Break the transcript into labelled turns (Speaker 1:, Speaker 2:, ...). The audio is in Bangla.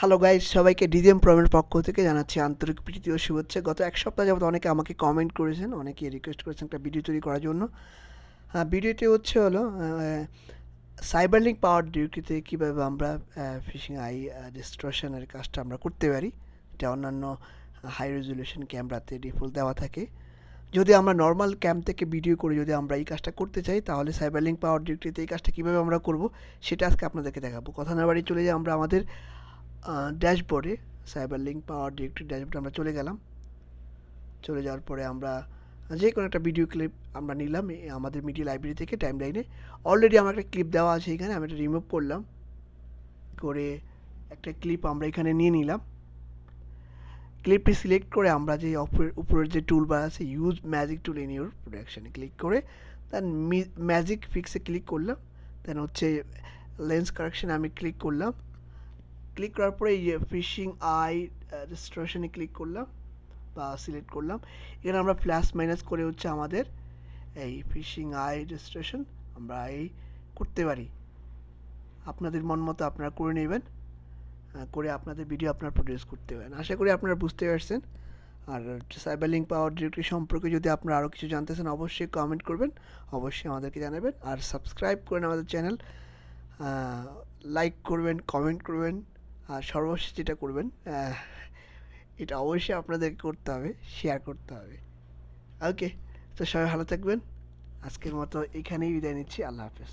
Speaker 1: হ্যালো গাইজ সবাইকে ডিজিএম প্রমের পক্ষ থেকে জানাচ্ছি আন্তরিক প্রীতি ও শুভেচ্ছা। গত এক সপ্তাহ যাবত অনেকে আমাকে কমেন্ট করেছেন অনেকে রিকোয়েস্ট করেছেন একটা ভিডিও তৈরি করার জন্য। হ্যাঁ ভিডিওটি হচ্ছে হলো সাইবার লিঙ্ক পাওয়ার ডিউটিতে কীভাবে আমরা ফিশিং আই ডিস্ট্রশনের কাজটা আমরা করতে পারি। এটা অন্যান্য হাই রেজলিউশন ক্যামেরাতে ডিফল্ট দেওয়া থাকে। যদি আমরা নর্মাল ক্যাম্প থেকে ভিডিও করে যদি আমরা এই কাজটা করতে চাই, তাহলে সাইবার লিঙ্ক পাওয়ার ডিউটিতে এই কাজটা কীভাবে আমরা করব, সেটা আজকে আপনাদেরকে দেখাবো। কথা না বাড়ি চলে যাই আমরা আমাদের ড্যাশবোর্ডে, সাইবার লিঙ্ক পাওয়ার ডিরেক্টরি ড্যাশবোর্ডে আমরা চলে গেলাম। চলে যাওয়ার পরে আমরা যে কোনো একটা ভিডিও ক্লিপ আমরা নিলাম আমাদের মিডিয়া লাইব্রেরি থেকে টাইম লাইনে অলরেডি আমার একটা ক্লিপ দেওয়া আছে এখানে, আমি এটা রিমুভ করলাম। করে একটা ক্লিপ আমরা এখানে নিয়ে নিলাম। ক্লিপটি সিলেক্ট করে আমরা যে উপরের যে টুল বার আছে use magic tool in your প্রোডাকশানে click করে দেন ম্যাজিক ফিক্সে ক্লিক করলাম। দেন হচ্ছে লেন্স কারেকশানে আমি ক্লিক করলাম। ক্লিক করার পরে এই যে ফিশিং আই রেজিস্ট্রেশনে ক্লিক করলাম বা সিলেক্ট করলাম। এখানে আমরা প্লাস মাইনাস করে হচ্ছে আমাদের এই ফিশিং আই রেজিস্ট্রেশন আমরা এই করতে পারি। আপনাদের মন মতো আপনারা করে নেবেন করে আপনাদের ভিডিও আপনারা প্রডিউস করতে পারেন। আশা করি আপনারা বুঝতে পারছেন। আর সাইবার লিঙ্ক পাওয়ার ডিরেক্টরি সম্পর্কে যদি আপনারা আরও কিছু জানতে চান, অবশ্যই কমেন্ট করবেন, অবশ্যই আমাদেরকে জানাবেন। আর সাবস্ক্রাইব করেন আমাদের চ্যানেল লাইক করবেন কমেন্ট করবেন। আর সর্বশেষ যেটা করবেন এটা অবশ্যই আপনাদেরকে করতে হবে শেয়ার করতে হবে। ওকে তো সবাই ভালো থাকবেন। আজকের মতো এখানেই বিদায় নিচ্ছি। আল্লাহ হাফেজ।